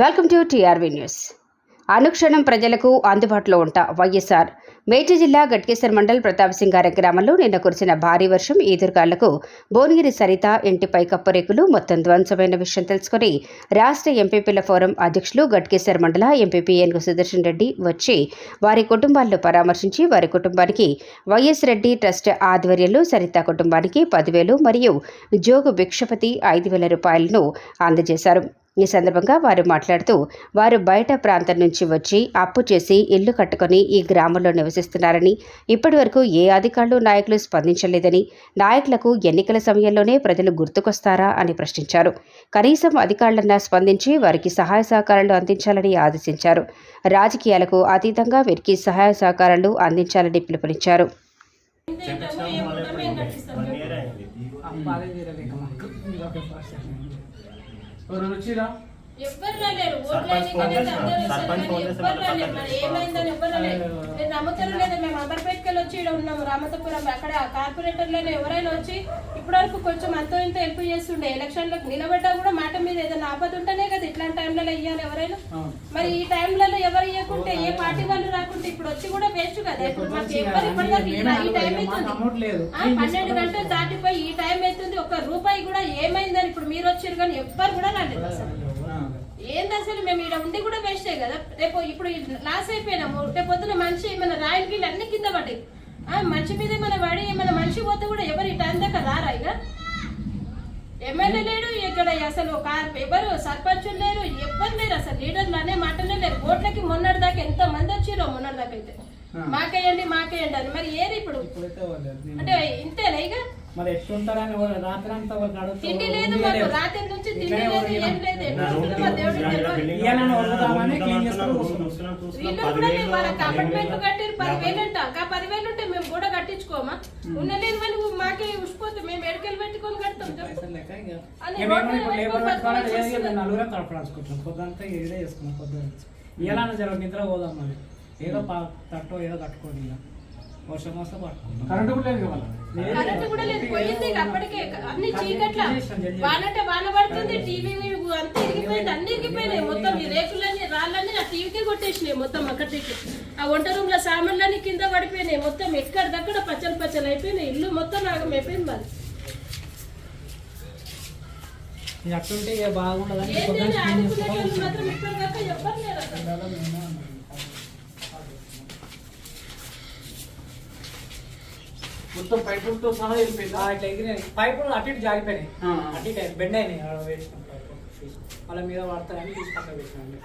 Welcome to TRV news. అనుక్షణం ప్రజలకు అందుబాటులో ఉంటా వైఎస్ఆర్. మేటి జిల్లా గట్కేశ్వర్ మండల్ ప్రతాప్ సింగారం గ్రామంలో నిన్న కురిసిన భారీ వర్షం ఈదురుగాళ్ళకు భువనగిరి సరిత ఇంటిపై కప్పురేకులు మొత్తం ధ్వంసమైన విషయం తెలుసుకుని రాష్ట్ర ఎంపీపీల ఫోరం అధ్యక్షులు గట్కేశ్వర్ మండల ఎంపీపీ ఏనుగు సుదర్శన్ రెడ్డి వచ్చి వారి కుటుంబాలను పరామర్శించి వారి కుటుంబానికి వైఎస్ రెడ్డి ట్రస్ట్ ఆధ్వర్యంలో సరిత కుటుంబానికి పదివేలు మరియు జోగు భిక్షపతి ఐదు వేల రూపాయలను అందజేశారు. ఈ సందర్భంగా వారు మాట్లాడుతూ వారు బయట ప్రాంతం నుంచి వచ్చి అప్పు చేసి ఇల్లు కట్టుకొని ఈ గ్రామంలో నివసిస్తున్నారని ఇప్పటివరకు ఏ అధికారులు నాయకులు స్పందించలేదని నాయకులకు ఎన్నికల సమయంలోనే ప్రజలు గుర్తుకొస్తారా? అని ప్రశ్నించారు. కనీసం అధికారులన్నా స్పందించి వారికి సహాయ సహకారాలు అందించాలని ఆదేశించారు. రాజకీయాలకు అతీతంగా వీరికి సహాయ సహకారాలు అందించాలని పిలుపునిచ్చారు. ఎవరు వచ్చిరా? ఎవ్వరు రాలేరు. ఏమైందని. మీరు నమ్ముతారో లేదో. మేము అంబర్పేటకెళ్ళి వచ్చి ఇక్కడ ఉన్నాము. రామతపురం అక్కడ కార్పొరేటర్లను ఎవరైనా వచ్చి ఇప్పటివరకు కొంచెం అంతో ఇంత హెల్ప్ చేస్తుండే. ఎలక్షన్లకు నిలబడ్డా కూడా మాట మీద ఏదైనా ఆపద ఉంటేనే కదా ఇట్లాంటి టైంలలో ఇయ్యాలి ఎవరైనా. మరి ఈ టైంలలో ఎవరు ఇవ్వకుంటే ఏ పార్టీ వాళ్ళు రాకుంటే ఇప్పుడు వచ్చి కూడా వేస్ట్ కదా. ఇప్పుడు మాకు ఎవరు ఇప్పటిదాకా ఈ టైం అవుతుంది. పన్నెండు గంటలు దాటిపోయి ఈ టైం అవుతుంది. ఒక్క రూపాయి కూడా ఏమైందని ఇప్పుడు మీరు వచ్చారు కానీ ఎవ్వరు కూడా రాలేదు అసలు. ఏంది అసలు? మేము ఇక్కడ ఉండి కూడా వేస్టే కదా. రేపు ఇప్పుడు లాస్ అయిపోయినాము. రేపు పొద్దున మనిషి మన రాయల గీళ్ళు అన్ని కింద పడ్డాయి. మనిషి మీద ఏమైనా పడి ఏమైనా మనిషి పోతే కూడా ఎవరు ఈ టైం దాకా రారా ఇక? ఎమ్మెల్యే లేడు ఇక్కడ అసలు ఎవరు సర్పంచులు లేరు ఎవ్వరు లేరు అసలు లీడర్లు అనే మాటలే లేరు. ఓట్లకి మొన్నటి దాకా ఎంత మంది వచ్చిరో మొన్నటి దాకా అయితే. మాకేయండి మాకేయండి అని. మరి ఏది ఇప్పుడు? అంటే ఇంతేనా ఇక? మరి ఎట్లుంటారని రాత్రి అంతా తిండి లేదు మాకు. రాత్రి నుంచి తిండి లేదు ఏం లేదు. కూడా మేము వాళ్ళకి అపార్ట్మెంట్ కట్టారు పదివేలు అంట. ఆ పదివేలు ఉన్నలేదు మరి మాకే ఉసిపోతే మేము ఎడకెళ్ళి పెట్టుకొని కడతాం నలుగురే తడపడాల్సుకుంటాం పొద్దుంతా ఇదే చేసుకున్నాం పొద్దున ఇయ్యాలని జర నిద్ర పోదాం మరి. ఏదో తట్టో ఏదో కట్టుకోండి ఇక. వర్షం వస్తే పట్టుకుంటాం. కరెంట్ కూడా లేదు కరెంట్ కూడా లేదు. పోయింది ఇక అప్పటికే. అన్ని చీకట్ల. వానంటే వాన పడుతుంది టీవీ అంతా ఇరిగిపోయింది అన్ని ఇరిగిపోయినాయి. మొత్తం ఈ రేకులన్నీ కొట్టేసినాయి మొత్తం అక్కడికి. ఆ వంట రూమ్లో సామాన్లన్నీ కింద పడిపోయినాయి. మొత్తం ఎక్కడిదక్కడ పచ్చలు పచ్చలు అయిపోయినాయి. ఇల్లు మొత్తం నాగం అయిపోయింది మరి అట్లుంటే ఇక బాగుండదని. మొత్తం పైపులతో సహా వెళ్ళిపోయింది? ఆ, ఇట్లా ఎగిరినాయి. పైపులు అటు ఇటు జారిపోయినాయి. అటు ఇటు బెండ్ అయినాయి. వాళ్ళ మీద పడతాయని తీసి పక్కన పెట్టినాను